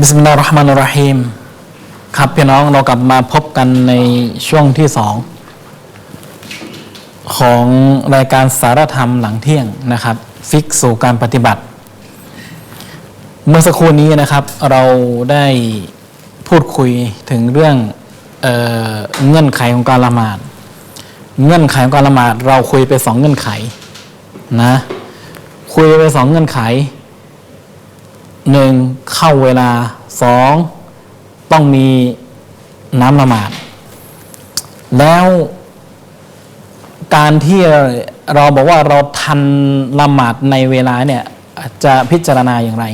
บิสมิลลาฮิรเราะห์มานิรราะฮีมครับพี่น้องเรากลับมาพบกันในช่วงที่สองของรายการสารธรรมหลังเที่ยงนะครับ ฟิกสู่การปฏิบัติ เมื่อสักครู่นี้นะครับ เราได้พูดคุยถึงเรื่องเออเงื่อนไขของการละหมาด เงื่อนไขของการละหมาด เราคุยไปสองเงื่อนไขนะคุยไปสองเงื่อนไข หนึ่งเข้าเวลาสองต้องมีน้ำละหมาด แล้วการที่เราบอกว่าเราทันละหมาดในเวลาเนี่ยจะพิจารณาอย่างไร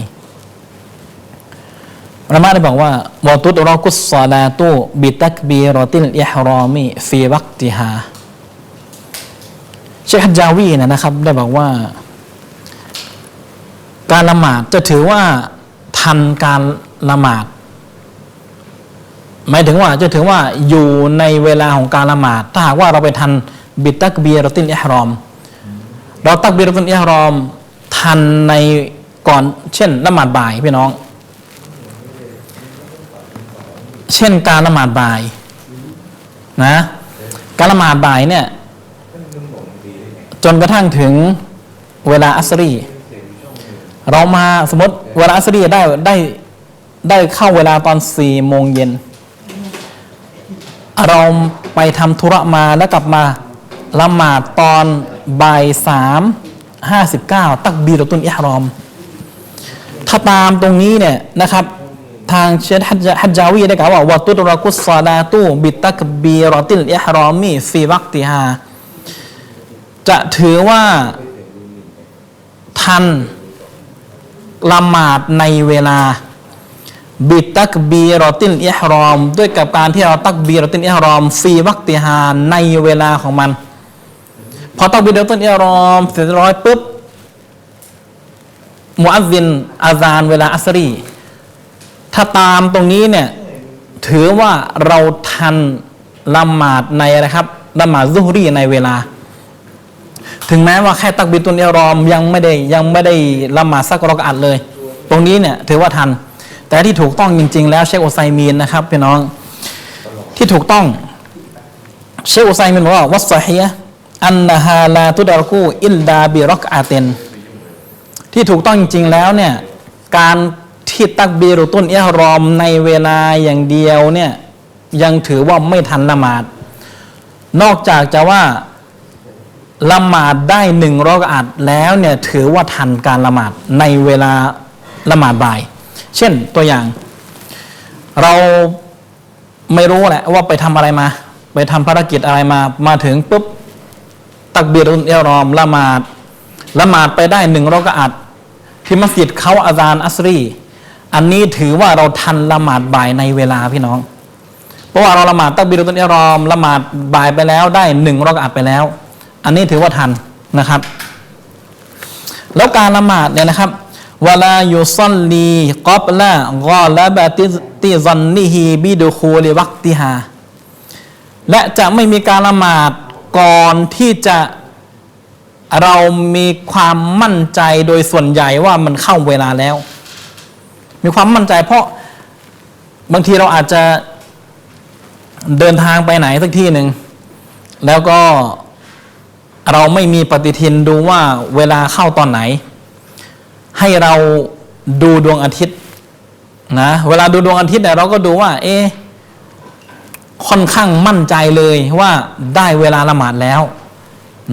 ละมาได้บอกว่าวตุตรอกุสซาลาตูบิตักบีรอติลอิฮรอมีฟีวักติฮาเชคฮัจาวีนยนะครับ ได้บอกว่า การละหมาดจะถือว่าทันการละหมาด หมายถึงว่าจะถือว่าอยู่ในเวลาของการละหมาด ถ้าหากว่าเราไปทันบิดตักบียรตินอิฮรอม เราตักเบียรตินอิฮรอม ทันในก่อนเช่นละหมาดบ่ายพี่น้อง เช่นการละหมาดบ่ายนะการละหมาดบ่ายเนี่ยจนกระทั่งถึงเวลาอัสรี เรามาสมมติเวลาอัสรีได้ได้ได้เข้าเวลาตอนสี่โมงเย็น เราไปทำธุระมาแล้วกลับมาละหมาดตอนบ่ายสามห้าสิบเก้าตักบีรตุนอิฮรอม ถ้าตามตรงนี้เนี่ยนะครับ ทางเชดฮัจจาวีได้กล่าวว่าวตุรกุสซาลาตูบิตักบีรติลอิฮรอมีฟีวักติฮาจะถือว่าทัน ละหมาดในเวลา บิตักบีรอตินอิฮรอม ด้วยกับการที่เราตักบีรอตินอิฮรอม ฟีวักติฮาในเวลาของมัน พอตักบีรอตินอิฮรอมเสร็จร้อยปุ๊บมุอัซซินอาซานเวลาอัสรีถ้าตามตรงนี้เนี่ยถือว่าเราทันละหมาดในอะครับละหมาดซุฮรีในเวลา ถึงแม้ว่าแค่ตักบิตุนเอรอมยังไม่ได้ยังไม่ได้ละหมาดสักรอกอัดเลย ตรงนี้เนี่ยถือว่าทัน แต่ที่ถูกต้องจริง ๆ แล้วเชคโอไซมีนนะครับพี่น้องที่ถูกต้อง เชคโอไซมีนบอกว่าวัสฮียอันนาฮาลาตุดารกูอิลดาบิรอกอาเตนที่ถูกต้องจริง ๆ แล้วเนี่ยการที่ตักบีรุตุนเอรอมในเวลาอย่างเดียวเนี่ยยังถือว่าไม่ทันละหมาด นอกจากจะว่า ละหมาดได้หนึ่งรอกอัดแล้วเนี่ยถือว่าทันการละหมาดในเวลาละหมาดบ่าย เช่นตัวอย่าง เราไม่รู้แหละว่าไปทำอะไรมา ไปทำภารกิจอะไรมามาถึงปุ๊บตักเบียรุนเอลรอมละหมาดละหมาดไปได้หนึ่งรอกอัดที่มัสยิดเขาอาซานอัสรี อันนี้ถือว่าเราทันละหมาดบ่ายในเวลาพี่น้อง เพราะว่าเราละหมาดตักบีรุนเอลรอมละหมาดบ่ายไปแล้วได้หนึ่งรอกอัดไปแล้ว อันนี้ถือว่าทันนะครับ แล้วการละหมาดเนี่ยนะครับวลายุซัลลีกอบละกอละบะติติซันนิฮีบิดูคูลิวักติฮาและจะไม่มีการละหมาดก่อนที่จะเรามีความมั่นใจโดยส่วนใหญ่ว่ามันเข้าเวลาแล้ว มีความมั่นใจเพราะบางทีเราอาจจะเดินทางไปไหนสักที่หนึ่ง แล้วก็ เราไม่มีปฏิทินดูว่าเวลาเข้าตอนไหน ให้เราดูดวงอาทิตย์นะเวลาดูดวงอาทิตย์เนี่ยเราก็ดูว่า เอ๊ค่อนข้างมั่นใจเลยว่าได้เวลาละหมาดแล้ว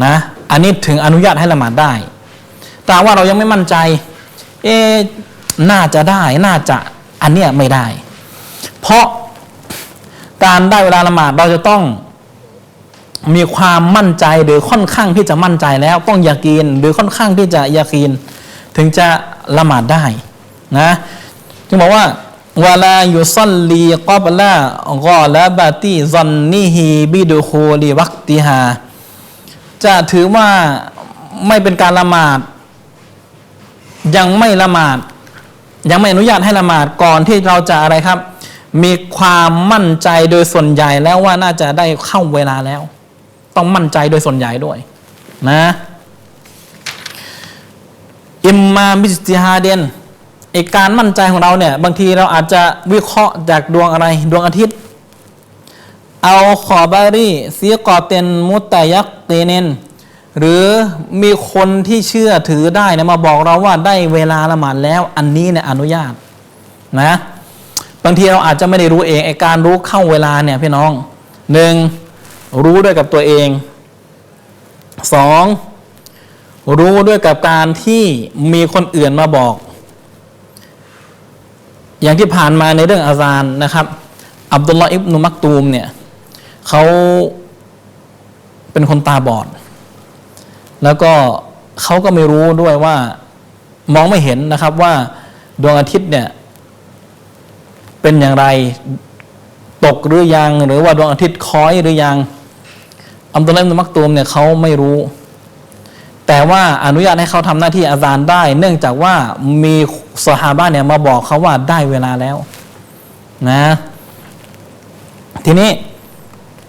นะอันนี้ถึงอนุญาตให้ละหมาดได้ แต่ว่าเรายังไม่มั่นใจ เอ๊น่าจะได้น่าจะอันเนี้ยไม่ได้ เพราะการได้เวลาละหมาดเราจะต้อง มีความมั่นใจหรือค่อนข้างที่จะมั่นใจแล้วต้องยากีนหรือค่อนข้างที่จะยากีน ถึงจะละหมาดได้นะจึงบอกว่าวลายุซัลลีกอบละกอละบาติซันนิฮีบิดูคูลีวักติฮาจะถือว่าไม่เป็นการละหมาด ยังไม่ละหมาด ยังไม่อนุญาตให้ละหมาดก่อนที่เราจะอะไรครับ มีความมั่นใจโดยส่วนใหญ่แล้วว่าน่าจะได้เข้าเวลาแล้ว ต้องมั่นใจโดยส่วนใหญ่ด้วยนะอิมมามิสติฮาเดนไอการมั่นใจของเราเนี่ย บางทีเราอาจจะวิเคราะห์จากดวงอะไร ดวงอาทิตย์ เอาขอบารีซีกอเตนมุตตยักเตเนนหรือมีคนที่เชื่อถือได้นะมาบอกเราว่าได้เวลาละหมาดแล้ว อันนี้เนี่ยอนุญาตนะบางทีเราอาจจะไม่ได้รู้เองไอการรู้เข้าเวลาเนี่ยพี่น้องหนึ่ง รู้ด้วยกับตัวเองสองรู้ด้วยกับการที่มีคนอื่นมาบอก อย่างที่ผ่านมาในเรื่องอาซานนะครับ อับดุลลอฮ์อิบนุมักตูมเนี่ยเขาเป็นคนตาบอด แล้วก็เขาก็ไม่รู้ด้วยว่ามองไม่เห็นนะครับว่าดวงอาทิตย์เนี่ยเป็นอย่างไร ตกหรือยังหรือว่าดวงอาทิตย์คล้อยหรือยัง อัมตุลลาฮ์อิบนุมักตูมเนี่ยเขาไม่รู้ แต่ว่าอนุญาตให้เขาทำหน้าที่อาจารย์ได้ เนื่องจากว่ามีสหาบ้านเนี่ยมาบอกเขาว่าได้เวลาแล้ว นะ ทีนี้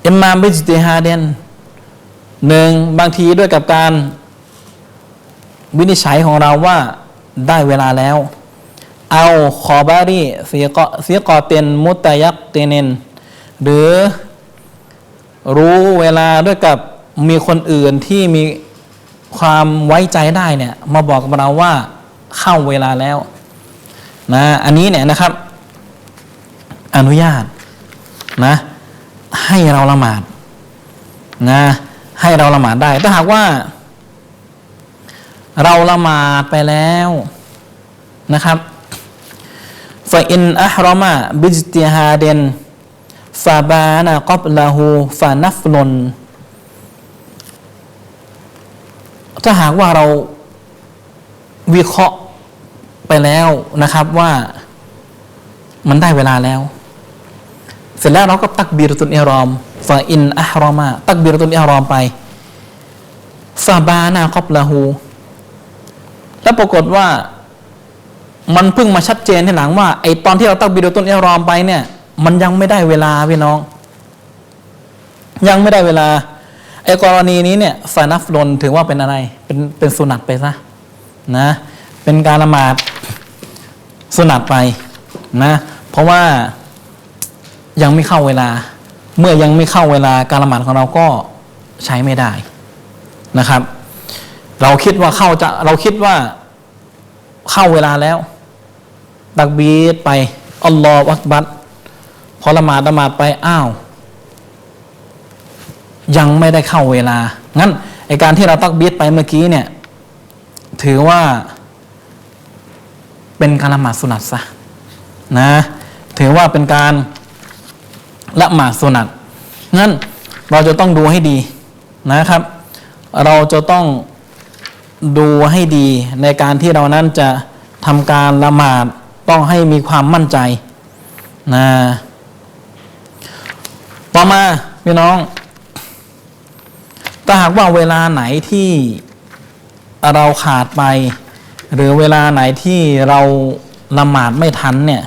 อิมมามบิจติฮาเดนหนึ่งบางทีด้วยกับการวินิจฉัยของเราว่าได้เวลาแล้ว เอาขอบารีเสียกอเสียกอเตนมุตตายักเตเนนหรือ รู้เวลาด้วยกับมีคนอื่นที่มีความไว้ใจได้เนี่ยมาบอกกับเราว่าเข้าเวลาแล้วนะอันนี้เนี่ยนะครับ อนุญาตนะให้เราละหมาดนะให้เราละหมาดได้ ถ้าหากว่า เราละหมาดไปแล้วนะครับฟอินอัฮรอมะบิจติฮาเดน ฟาบานะกอบลาหูฟานัฟลนถ้าหากว่าเราวิเคราะห์ไปแล้วนะครับว่ามันได้เวลาแล้ว เสร็จแล้วเราก็ตักบีรตุนอิรอมฟาอินอัฮรอมะตักบีรตุนอิรอมไปฟาบานะกอบลาหูแล้วปรากฏว่า มันเพิ่งมาชัดเจนทีหลังว่าไอตอนที่เราตักบีรตุนอิรอมไปเนี่ย มันยังไม่ได้เวลาพี่น้อง ยังไม่ได้เวลาไอ้กรณีนี้เนี่ยฟานัฟลนถือว่าเป็นอะไร เป็นเป็นสุนัตไปซะนะ เป็นการละหมาดสุนัตไปนะ เพราะว่ายังไม่เข้าเวลา เมื่อยังไม่เข้าเวลาการละหมาดของเราก็ใช้ไม่ได้นะครับ เราคิดว่าเข้าจะเราคิดว่าเข้าเวลาแล้วตักบีดไปอัลลอฮฺอักบัด พอละหมาดละหมาดไปอ้าว ยังไม่ได้เข้าเวลา งั้นไอการที่เราตักบีดไปเมื่อกี้เนี่ย ถือว่า เป็นการละหมาดสุนัตซะนะ ถือว่าเป็นการละหมาดสุนัตงั้นเราจะต้องดูให้ดีนะครับ เราจะต้องดูให้ดีในการที่เรานั้นจะทำการละหมาดต้องให้มีความมั่นใจนะ ต่อมาพี่น้องถ้าหากว่าเวลาไหนที่เราขาดไป หรือเวลาไหนที่เราละหมาดไม่ทันเนี่ย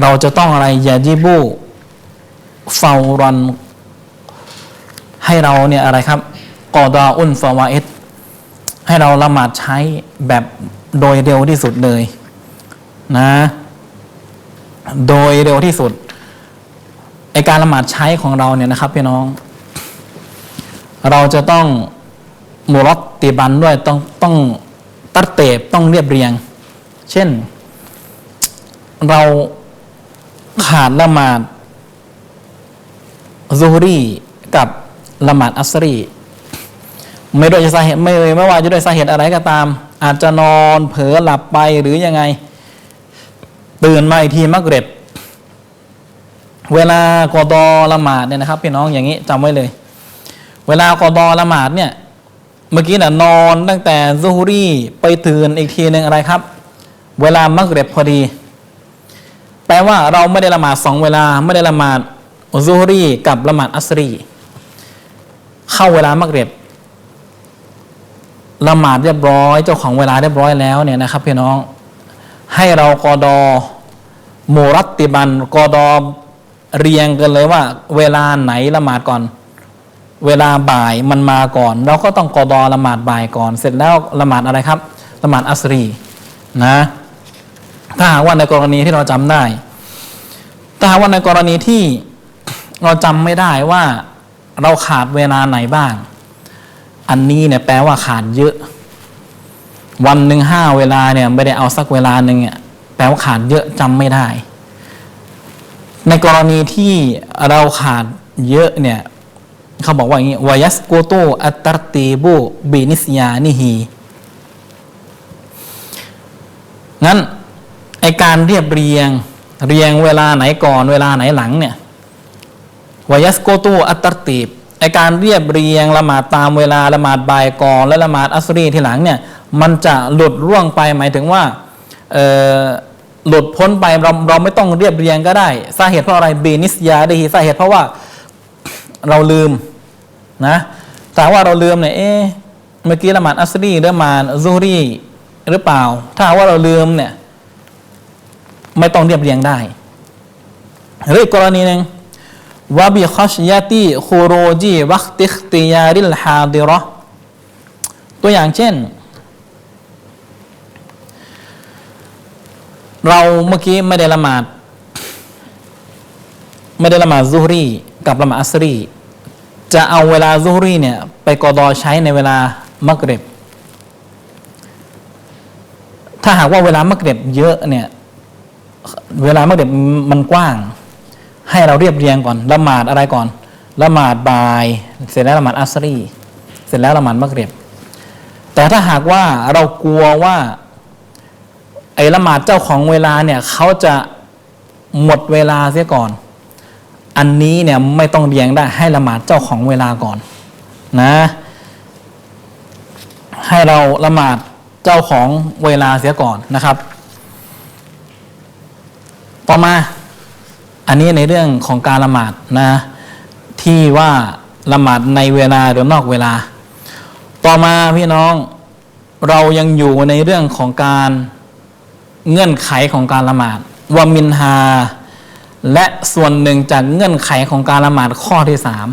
เราจะต้องอะไรยาจิบูเฟารอนให้เราเนี่ยอะไรครับกอดาอุนฟาวาเอตให้เราละหมาดใช้แบบโดยเร็วที่สุดเลยนะ โดยเร็วที่สุด ไอการละหมาดใช้ของเราเนี่ยนะครับพี่น้อง เราจะต้องมุรตติบันด้วยต้องต้องตัดเตบต้องเรียบเรียง เช่น เราขาดละหมาดซูฮรีกับละหมาดอัสรีไม่ด้วยสาเหตุไม่ไม่ว่าจะด้วยสาเหตุอะไรก็ตาม อาจจะนอนเผลอหลับไปหรือยังไง ตื่นมาอีกทีมักเร็บ เวลากอดอละหมาดเนี่ยนะครับพี่น้องอย่างนี้จำไว้เลย เวลากอดอละหมาดเนี่ยเมื่อกี้น่ะนอนตั้งแต่ซูฮรีไปตื่นอีกทีหนึ่งอะไรครับ เวลามักเร็บพอดี แปลว่าเราไม่ได้ละหมาดสองเวลาไม่ได้ละหมาดซูฮรีกับละหมาดอัสรีเข้าเวลามักเร็บละหมาดเรียบร้อย เจ้าของเวลาเรียบร้อยแล้วเนี่ยนะครับพี่น้องให้เรากอดอโมรัตติบันกอดอ เรียงกันเลยว่า เวลาไหนละหมาดก่อน เวลาบ่ายมันมาก่อน เราก็ต้องกอดอละหมาดบ่ายก่อน เสร็จแล้วละหมาดอะไรครับละหมาดอัสรีนะ ถ้าหากว่าในกรณีที่เราจำได้ ถ้าหากว่าในกรณีที่เราจำไม่ได้ว่าเราขาดเวลาไหนบ้าง อันนี้เนี่ยแปลว่าขาดเยอะ วันหนึ่งห้าเวลาเนี่ยไม่ได้เอาสักเวลาหนึ่งเนี่ยแปลว่าขาดเยอะจำไม่ได้ ในกรณีที่เราขาดเยอะเนี่ยเขาบอกว่าอย่างนี้วายัสโกโตอัตตรตีบุบินิสยานิฮีงั้นไอการเรียบเรียงเรียงเวลาไหนก่อนเวลาไหนหลังเนี่ยวายัสโกโตอัตตรตีบไอการเรียบเรียงละหมาดตามเวลาละหมาดบ่ายก่อนและละหมาดอัสรีทีหลังเนี่ยมันจะหลุดร่วงไปหมายถึงว่าเอ่อ หลุดพ้นไปเราเราไม่ต้องเรียบเรียงก็ได้สาเหตุเพราะอะไรบีนิสยาดีสาเหตุเพราะว่าเราลืมนะแต่ว่าเราลืมเนี่ยเอ๊ะเมื่อกี้ละหมาดอัสรีหรือละหมาดซูรีหรือเปล่า ถ้าว่าเราลืมเนี่ย ไม่ต้องเรียบเรียงได้หรืออีกกรณีหนึ่งวบิคอชยาติคูโรจีวัคติคติยาริลฮาดิรอตัวอย่างเช่น เราเมื่อกี้ไม่ได้ละหมาด ไม่ได้ละหมาดซุฮรีกับละหมาดอัสรีจะเอาเวลาซุฮรีเนี่ยไปกอดอใช้ในเวลามักเริบถ้าหากว่าเวลามักเริบเยอะเนี่ยเวลามักเริบมันกว้าง ให้เราเรียบเรียงก่อนละหมาดอะไรก่อนละหมาดบ่าย เสร็จแล้วละหมาดอัสรีเสร็จแล้วละหมาดมักเริบแต่ถ้าหากว่าเรากลัวว่า ไอ้ละหมาดเจ้าของเวลาเนี่ยเขาจะหมดเวลาเสียก่อน อันนี้เนี่ยไม่ต้องเรียงได้ให้ละหมาดเจ้าของเวลาก่อนนะให้เราละหมาดเจ้าของเวลาเสียก่อนนะครับ ต่อมาอันนี้ในเรื่องของการละหมาดนะที่ว่าละหมาดในเวลาหรือนอกเวลา ต่อมาพี่น้องเรายังอยู่ในเรื่องของการ เงื่อนไขของการละหมาดวามินฮา และส่วนหนึ่งจากเงื่อนไขของการละหมาดข้อที่สาม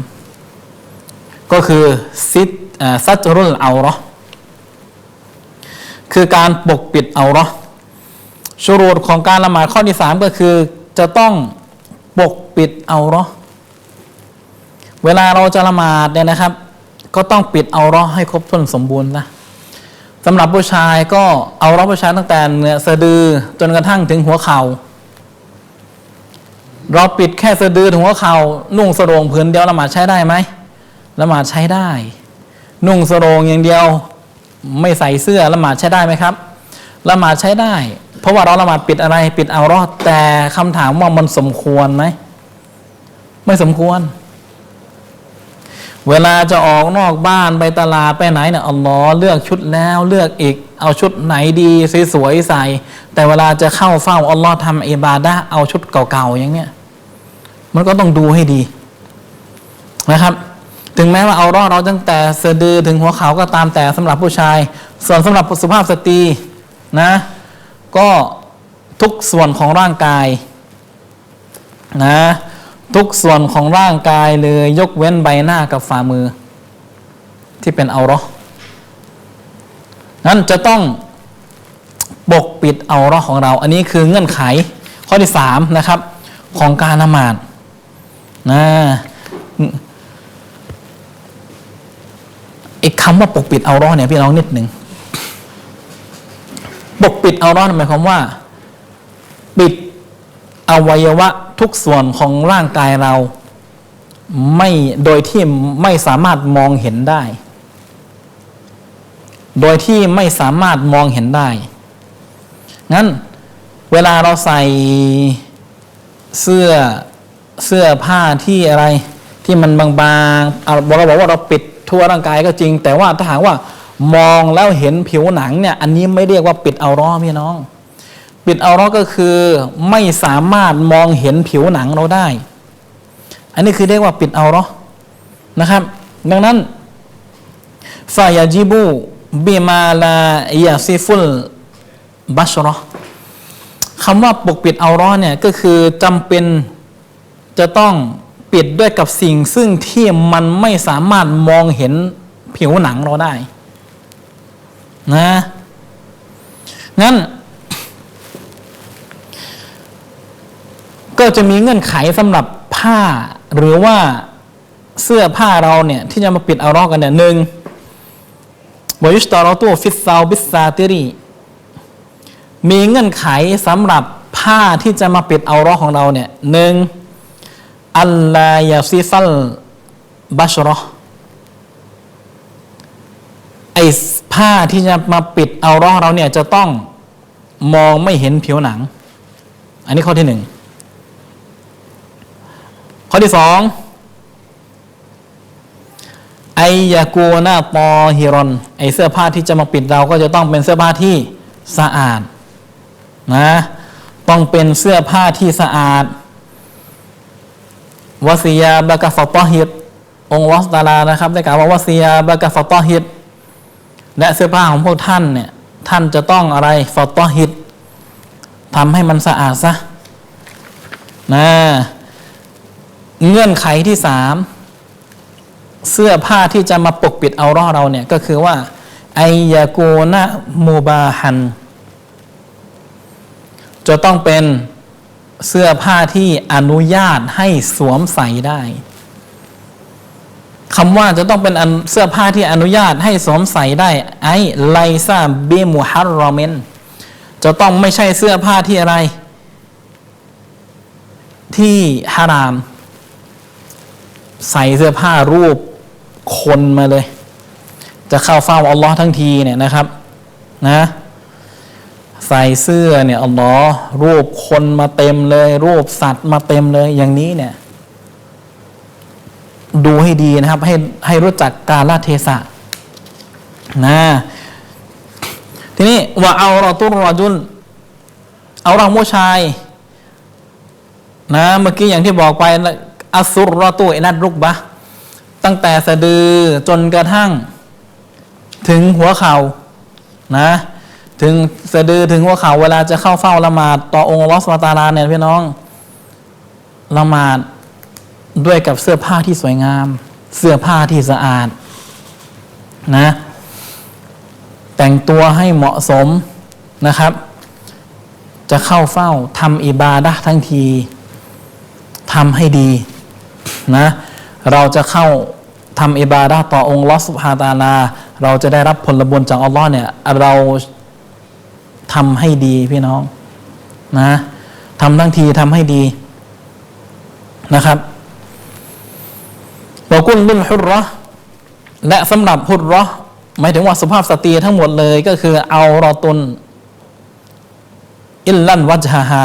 ก็คือซิดซัจรุลเอาราะห์คือการปกปิดเอาราะห์ชูรูดของการละหมาดข้อที่สามก็คือจะต้องปกปิดเอาราะห์เวลาเราจะละหมาดเนี่ยนะครับ ก็ต้องปิดเอาราะห์ให้ครบถ้วนสมบูรณ์นะ สำหรับผู้ชายก็เอาราะห์ผู้ชายตั้งแต่เนื้อสะดือจนกระทั่งถึงหัวเข่าเราปิดแค่สะดือถึงหัวเข่านุ่งสรงผืนเดียวละหมาดใช้ได้ไหมละหมาดใช้ได้ นุ่งสรงอย่างเดียวไม่ใส่เสื้อละหมาดใช้ได้ไหมครับละหมาดใช้ได้ เพราะว่าเราละหมาดปิดอะไรปิดเอารอดแต่คำถามว่ามันสมควรไหมไม่สมควร เวลาจะออกนอกบ้านไปตลาดไปไหนเนี่ยอัลลอฮ์เลือกชุดแล้วเลือกอีก เอาชุดไหนดีสวยๆใส่ แต่เวลาจะเข้าเฝ้าอัลลอฮ์ทำอิบาดะเอาชุดเก่าๆอย่างเนี้ยมันก็ต้องดูให้ดีนะครับ ถึงแม้ว่าเอารอดเราตั้งแต่สะดือถึงหัวเขาก็ตามแต่สำหรับผู้ชาย ส่วนสำหรับสุภาพสตรีนะ ก็ทุกส่วนของร่างกายนะ ทุกส่วนของร่างกายเลยยกเว้นใบหน้ากับฝ่ามือ ที่เป็นเอาราะห์นั้นจะต้องปกปิดเอาราะห์ของเรา อันนี้คือเงื่อนไขข้อที่สามนะครับ ของการละหมาดนะอีกคำว่าปกปิดเอาราะห์เนี่ยพี่น้องนิดหนึ่งปกปิดเอาราะห์หมายความว่า ปิดอวัยวะ ทุกส่วนของร่างกายเราไม่โดยที่ไม่สามารถมองเห็นได้ โดยที่ไม่สามารถมองเห็นได้ งั้นเวลาเราใส่เสื้อเสื้อผ้าที่อะไรที่มันบางๆเอาเราบอกว่าเราปิดทั่วร่างกายก็จริง แต่ว่าถ้าหากว่ามองแล้วเห็นผิวหนังเนี่ย อันนี้ไม่เรียกว่าปิดเอาร้อพี่น้อง ปิดเอาร้อก็คือไม่สามารถมองเห็นผิวหนังเราได้ อันนี้คือเรียกว่าปิดเอาร้อนะครับ ดังนั้นฟายาจิบูบิมาลายาซิฟุลบัชรอคำว่าปกปิดเอาร้อเนี่ยก็คือจำเป็นจะต้องปิดด้วยกับสิ่งซึ่งที่มันไม่สามารถมองเห็นผิวหนังเราได้ นะงั้น ก็จะมีเงื่อนไขสำหรับผ้าหรือว่าเสื้อผ้าเราเนี่ยที่จะมาปิดเอารอกกันเนี่ยหนึ่งวยุชตอรอตูฟิสซาบิสซาติรีมีเงื่อนไขสำหรับผ้าที่จะมาปิดเอารอของเราเนี่ยหนึ่งอัลลายาซิฟัลบัชรอไอผ้าที่จะมาปิดเอารอของเราเนี่ยจะต้องมองไม่เห็นผิวหนัง อันนี้ข้อที่หนึ่ง ข้อที่สองไอยากูนาปอฮิรอนไอเสื้อผ้าที่จะมาปิดเราก็จะต้องเป็นเสื้อผ้าที่สะอาดนะต้องเป็นเสื้อผ้าที่สะอาดวาซียาบากาฟตอฮิดองวัสตาลานะครับได้กล่าวว่าวาซียาบากาฟตอฮิดและเสื้อผ้าของพวกท่านเนี่ยท่านจะต้องอะไรฟตอฮิดทำให้มันสะอาดซะนะ เงื่อนไขที่สามเสื้อผ้าที่จะมาปกปิดเอาร่อเราเนี่ยก็คือว่าไอยากูนะมูบาฮัน จะต้องเป็นเสื้อผ้าที่อนุญาตให้สวมใส่ได้คำว่าจะต้องเป็นเสื้อผ้าที่อนุญาตให้สวมใส่ได้ ไอไลซาเบมูฮัรรอเมนจะต้องไม่ใช่เสื้อผ้าที่อะไร ที่ฮาราม ใส่เสื้อผ้ารูปคนมาเลย จะเข้าเฝ้าอัลลอฮ์ทั้งทีเนี่ยนะครับนะใส่เสื้อเนี่ยอัลลอฮ์รูปคนมาเต็มเลย รูปสัตว์มาเต็มเลยอย่างนี้เนี่ย ดูให้ดีนะครับ ให้ให้รู้จักกาลเทศะนะทีนี้ว่าเอาเราตุรจุนเอาเราผู้ชาย นะ เมื่อกี้อย่างที่บอกไป อัสุรตุอินัดรุกบะตั้งแต่สะดือจนกระทั่ง ถึงหัวเขา่านะถึงสะดือถึงหัวเข่าเวลาจะเข้าเฝ้าละหมาดต่อองค์ลอสวาตาลาเนี่ยพี่น้องละหมาดด้วยกับเสื้อผ้าที่สวยงาม เสื้อผ้าที่สะอาดนะ แต่งตัวให้เหมาะสมนะครับ จะเข้าเฝ้าทำอิบาดะทั้งทีทำให้ดี นะเราจะเข้าทำอิบาดะต่อองค์ลอสุภาตาลา เราจะได้รับผลบุญจากอัลลอฮ์เนี่ยเราทำให้ดีพี่น้องนะทำทั้งทีทำให้ดีนะครับเรากุลลุลฮุรรและสำหรับฮุรรหมายถึงว่าสุภาพสตรีทั้งหมดเลยก็คือเอารอตุนอิลลันวัจฮาฮา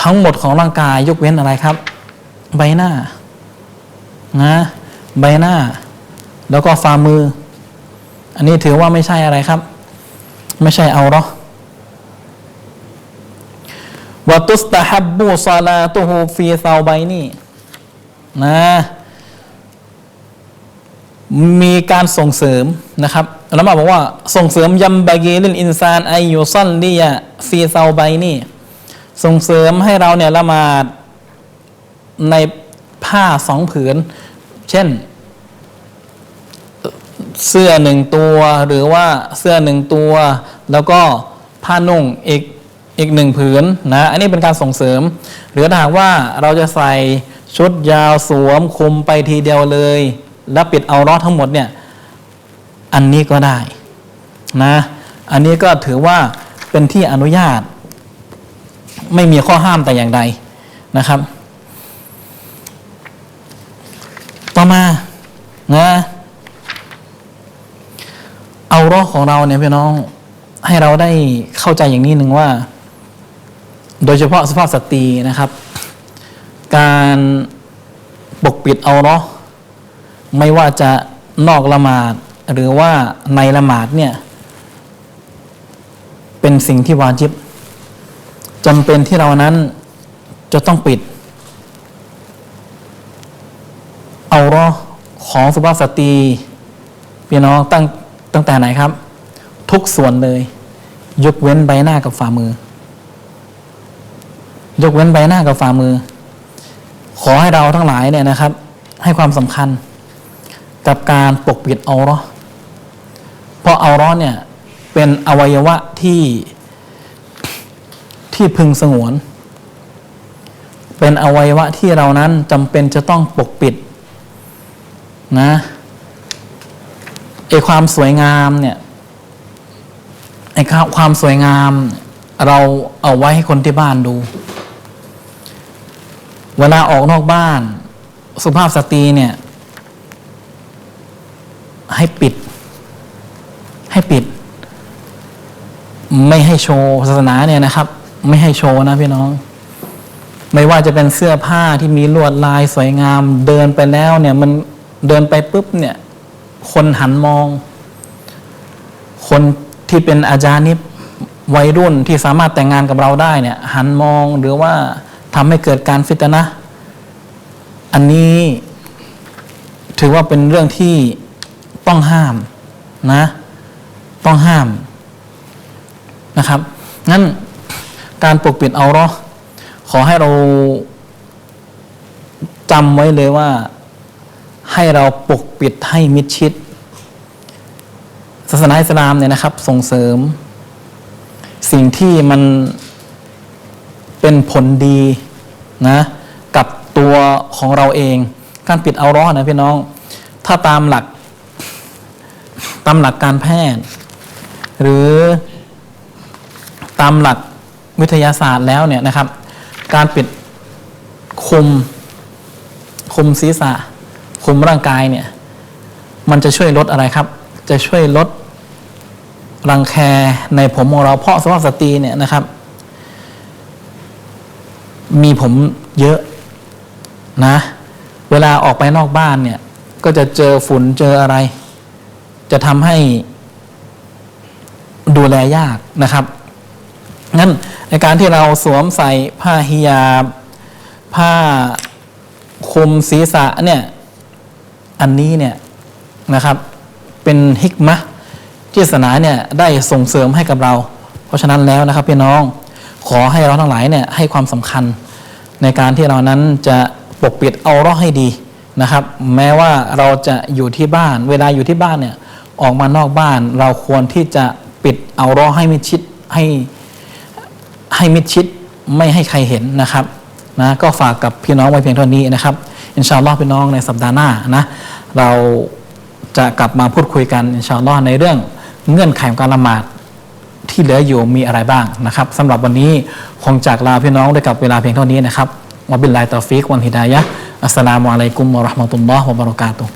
ทั้งหมดของร่างกายยกเว้นอะไรครับ ใบหน้านะใบหน้า แล้วก็ฝ่ามือ อันนี้ถือว่าไม่ใช่อะไรครับ ไม่ใช่เอาหรอวตุสตาฮับบูซาลาตูฮูฟีซาใบนี่นะมีการส่งเสริมนะครับแล้วมาบอกว่าส่งเสริมยัมบากีลินอินซานไอยูซันลียฟีซาใบนี่ ส่งเสริมให้เราเนี่ยละหมาด ในผ้าสองผืน เช่น เสื้อหนึ่งตัวหรือว่าเสื้อหนึ่งตัว แล้วก็ผ้านุ่งอีกอีกหนึ่งผืนนะอันนี้เป็นการส่งเสริม หรือถ้าหากว่าเราจะใส่ชุดยาวสวมคุมไปทีเดียวเลย แล้วปิดเอารอดทั้งหมดเนี่ยอันนี้ก็ได้นะอันนี้ก็ถือว่าเป็นที่อนุญาต ไม่มีข้อห้ามแต่อย่างใดนะครับ ต่อมานะเอารอของเราเนี่ยพี่น้องให้เราได้เข้าใจอย่างนี้หนึ่งว่า โดยเฉพาะสภาพสตรีนะครับ การปกปิดเอารอไม่ว่าจะนอกละหมาดหรือว่าในละหมาดเนี่ยเป็นสิ่งที่วาจิบจำเป็นที่เรานั้นจะต้องปิด เอารอของสุภาพสตรีพี่น้องตั้งตั้งแต่ไหนครับ ทุกส่วนเลย ยกเว้นใบหน้ากับฝ่ามือ ยกเว้นใบหน้ากับฝ่ามือ ขอให้เราทั้งหลายเนี่ยนะครับ ให้ความสำคัญกับการปกปิดเอารอเพราะเอารอเนี่ยเป็นอวัยวะที่ที่พึงสงวน เป็นอวัยวะที่เรานั้นจำเป็นจะต้องปกปิด นะไอความสวยงามเนี่ยไอความสวยงาม เราเอาไว้ให้คนที่บ้านดู เวลาออกนอกบ้าน สุภาพสตรีเนี่ย ให้ปิด ให้ปิด ไม่ให้โชว์ศาสนาเนี่ยนะครับ ไม่ให้โชว์นะพี่น้องไม่ว่าจะเป็นเสื้อผ้าที่มีลวดลายสวยงามเดินไปแล้วเนี่ยมัน เดินไปปุ๊บเนี่ย คนหันมอง คนที่เป็นอาจารย์นิบวัยรุ่นที่สามารถแต่งงานกับเราได้เนี่ย หันมองหรือว่าทำให้เกิดการฟิตนะ อันนี้ถือว่าเป็นเรื่องที่ต้องห้ามนะ ต้องห้ามนะครับงั้นการปกปิดเอาหรอขอให้เราจำไว้เลยว่า ให้เราปกปิดให้มิดชิด ศาสนาอิสลามเนี่ยนะครับ ส่งเสริม สิ่งที่มันเป็นผลดีนะกับตัวของเราเอง การปิดเอาร้อนนะพี่น้อง ถ้าตามหลัก ตามหลักการแพทย์ หรือตามหลักวิทยาศาสตร์แล้วเนี่ยนะครับ การปิดคุมคุมศีรษะ คุมร่างกายเนี่ย มันจะช่วยลดอะไรครับ จะช่วยลดรังแคในผมของเราเพราะสภาพสตรีเนี่ยนะครับ มีผมเยอะนะ เวลาออกไปนอกบ้านเนี่ย ก็จะเจอฝุ่นเจออะไร จะทำให้ดูแลยากนะครับงั้นในการที่เราสวมใส่ผ้าฮิญาบผ้าคลุมศีรษะเนี่ย อันนี้เนี่ยนะครับเป็นฮิกมะที่ศาสนาเนี่ยได้ส่งเสริมให้กับเรา เพราะฉะนั้นแล้วนะครับพี่น้องขอให้เราทั้งหลายเนี่ยให้ความสำคัญในการที่เรานั้นจะปกปิดเอาราะห์ให้ดีนะครับ แม้ว่าเราจะอยู่ที่บ้าน เวลาอยู่ที่บ้านเนี่ยออกมานอกบ้าน เราควรที่จะปิดเอาราะห์ให้มิดชิดให้ให้มิดชิดไม่ให้ใครเห็นนะครับนะก็ฝากกับพี่น้องไว้เพียงเท่านี้นะครับ อินชาอัลลอฮ์พี่น้องในสัปดาห์หน้านะเราจะกลับมาพูดคุยกันอินชาอัลลอฮ์ในเรื่องเงื่อนไขของการละหมาดที่เหลืออยู่มีอะไรบ้างนะครับสำหรับวันนี้คงจากลาพี่น้องด้วยกับเวลาเพียงเท่านี้นะครับวะบิลลาฮิตอฟิกวันฮิดายะอัสสลามุอะลัยกุมวะราะห์มะตุลลอฮ์วะบะเราะกาตุฮ์